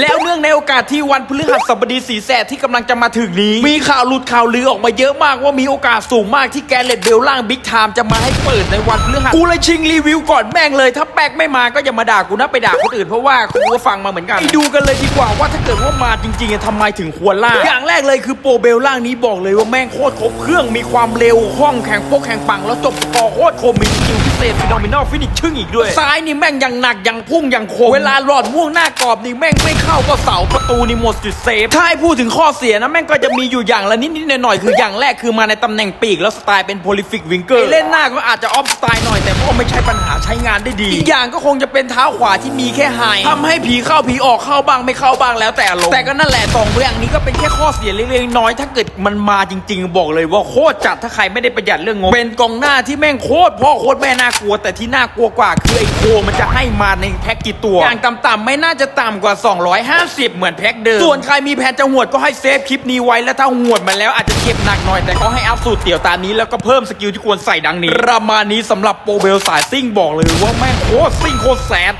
แล้ว ในโอกาสที่วันพฤหัสบดีสีแสดที่กำลังจะมาถึงนี้ มีข่าวหลุดข่าวลือออกมาเยอะมากว่ามีโอกาสสูงมากที่แกเลตเบลล่างบิ๊กไทม์จะมาให้เปิดในวันพฤหัสกูเลยชิงรีวิวก่อนแม่งเลย ถ้าแป๊กไม่มาก็อย่ามาด่ากูนะไปด่าคนอื่นเพราะว่ากูก็ฟังมาเหมือนกันไปดูกันเลยดีกว่าว่าถ้าเกิดว่ามาจริงๆอะทำไมถึงควรล่าอย่างแรกเลยคือโปรเบลล่างนี้บอกเลยว่าแม่งโคตรครบเครื่องมีความเร็วคล่องแข็งโป๊กแข็งปังแล้วจบสกอร์โคตรคมมีสกิลพิเศษฟิโนมินอลฟินิชชึ่งอีกด้วยซ้ายนี่แม่งยังหนักยังพุ่งยังโคมเวลาหลอดม่วงหน้ากรอบนี่แม่งไม่เข้าก็เสาประตูนี่หมดสิทธิ์เซฟ ถ้าให้พูดถึงข้อเสียนะแม่งก็จะมีอยู่อย่างละนิดๆหน่อยๆคืออย่างแรกคือมาในตำแหน่งปีกแล้วสไตล์เป็นโพลิฟิกวิงเกอร์เล่นหน้าก็อาจจะออฟสไตล์หน่อยแต่ก็ไม่ใช่ปัญหาใช้งานได้ดี อีกอย่างก็คงจะเป็นเท้าขวาที่มีแค่ไฮทำให้ผีเข้าผีออกเข้าบ้างไม่เข้าบ้างแล้วแต่ลงแต่ก็นั่นแหละสองเรื่องนี้ก็เป็นแค่ข้อเสียเล็กๆน้อยๆถ้าเกิดมันมาจริง ๆ บอกเลยว่าโคตรจัดถ้าใครไม่ได้ประหยัดเรื่องงบเป็นกองหน้าที่แม่งโคตรพ่อโคตรแม่น่ากลัว แต่ที่น่ากลัวกว่าคือไอ้โคมันจะให้มาในแพ็กกี่ตัวอย่างต่ำๆไม่น่าจะต่ำกว่า 250เหมือนแพ็กเดิม ส่วนใครมีแผนจะหวดก็ให้เซฟคลิปนี้ไว้ แล้วถ้าหวดมาแล้วอาจจะเจ็บหนักหน่อย แต่ก็ให้อัพสูตรเตี่ยวตามนี้แล้วก็เพิ่มสกิลที่ควรใส่ดังนี้ประมาณนี้สำหรับโปรเบลสายซิ่งบอกเลยว่าแม่งโคตรซิ่งโคตรแสบ